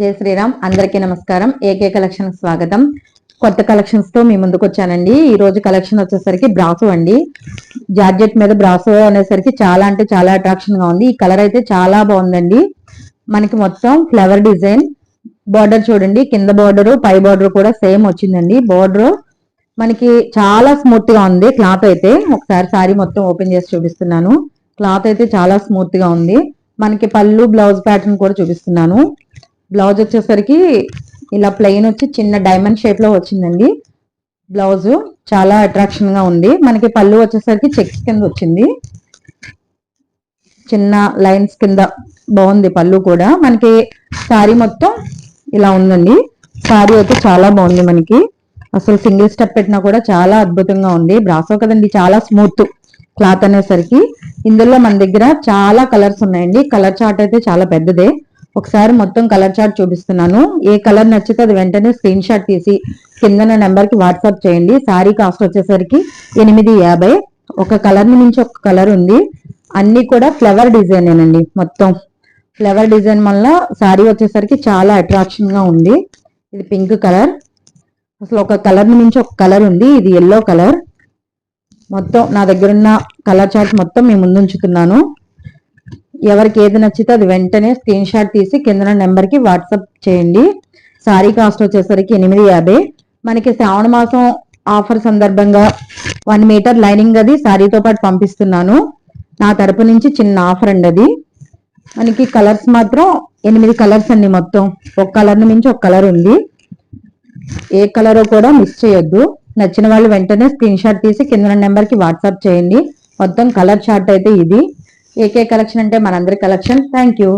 జై శ్రీరామ్. అందరికీ నమస్కారం. ఏకే కలెక్షన్ స్వాగతం. కొత్త కలెక్షన్స్తో మీ ముందుకు వచ్చానండి. ఈ రోజు కలెక్షన్ వచ్చేసరికి బ్రాసో అండి. జార్జెట్ మీద బ్రాసో అనేసరికి చాలా అంటే చాలా అట్రాక్షన్గా ఉంది. ఈ కలర్ అయితే చాలా బాగుందండి. మనకి మొత్తం ఫ్లవర్ డిజైన్ బార్డర్ చూడండి. కింద బార్డర్ పై బార్డర్ కూడా సేమ్ వచ్చిందండి. బార్డర్ మనకి చాలా స్మూత్గా ఉంది. క్లాత్ అయితే ఒకసారి సారీ మొత్తం ఓపెన్ చేసి చూపిస్తున్నాను. క్లాత్ అయితే చాలా స్మూత్గా ఉంది. మనకి పళ్ళు బ్లౌజ్ ప్యాటర్న్ కూడా చూపిస్తున్నాను. బ్లౌజ్ వచ్చేసరికి ఇలా ప్లెయిన్ వచ్చి చిన్న డైమండ్ షేప్లో వచ్చిందండి. బ్లౌజ్ చాలా అట్రాక్షన్గా ఉంది. మనకి పళ్ళు వచ్చేసరికి చెక్స్ కింద వచ్చింది. చిన్న లైన్స్ కింద బాగుంది పళ్ళు కూడా. మనకి శారీ మొత్తం ఇలా ఉందండి. శారీ అయితే చాలా బాగుంది మనకి. అసలు సింగిల్ స్టెప్ పెట్టినా కూడా చాలా అద్భుతంగా ఉంది. బ్రాసో కదండి చాలా స్మూత్ క్లాత్ అనేసరికి. ఇందులో మన దగ్గర చాలా కలర్స్ ఉన్నాయండి. కలర్ చార్ట్ అయితే చాలా పెద్దదే. ఒకసారి మొత్తం కలర్ చార్ట్ చూపిస్తున్నాను. ఏ కలర్ నచ్చితే అది వెంటనే స్క్రీన్ షాట్ తీసి కింద నెంబర్కి వాట్సాప్ చేయండి. సారీ కాస్ట్ వచ్చేసరికి ఎనిమిది యాభై. ఒక కలర్ నుంచి ఒక కలర్ ఉంది. అన్ని కూడా ఫ్లవర్ డిజైనేనండి మొత్తం. ఫ్లవర్ డిజైన్ వల్ల శారీ వచ్చేసరికి చాలా అట్రాక్షన్గా ఉంది. ఇది పింక్ కలర్. అసలు ఒక కలర్ నుంచి ఒక కలర్ ఉంది. ఇది ఎల్లో కలర్. మొత్తం నా దగ్గర ఉన్న కలర్ చార్ట్ మొత్తం మేము ముందుంచుతున్నాను ఎవరికి ఏది నచ్చితే అది వెంటనే స్క్రీన్ షాట్ తీసి కింద నెంబర్కి వాట్సాప్ చేయండి. సారీ కాస్ట్ వచ్చేసరికి ఎనిమిది యాభై. మనకి శ్రావణ మాసం ఆఫర్ సందర్భంగా వన్ మీటర్ లైనింగ్ అది సారీతో పాటు పంపిస్తున్నాను. నా తరపు నుంచి చిన్న ఆఫర్ అండి అది. మనకి కలర్స్ మాత్రం ఎనిమిది కలర్స్ అండి మొత్తం. ఒక కలర్ మించి ఒక కలర్ ఉంది. ఏ కలర్ కూడా మిస్ చేయొద్దు. నచ్చిన వాళ్ళు వెంటనే స్క్రీన్ షాట్ తీసి కింద నెంబర్కి వాట్సాప్ చేయండి. మొత్తం కలర్ షార్ట్ అయితే ఇది. ఏకే కలెక్షన్ అంటే మనందరి కలెక్షన్. Thank you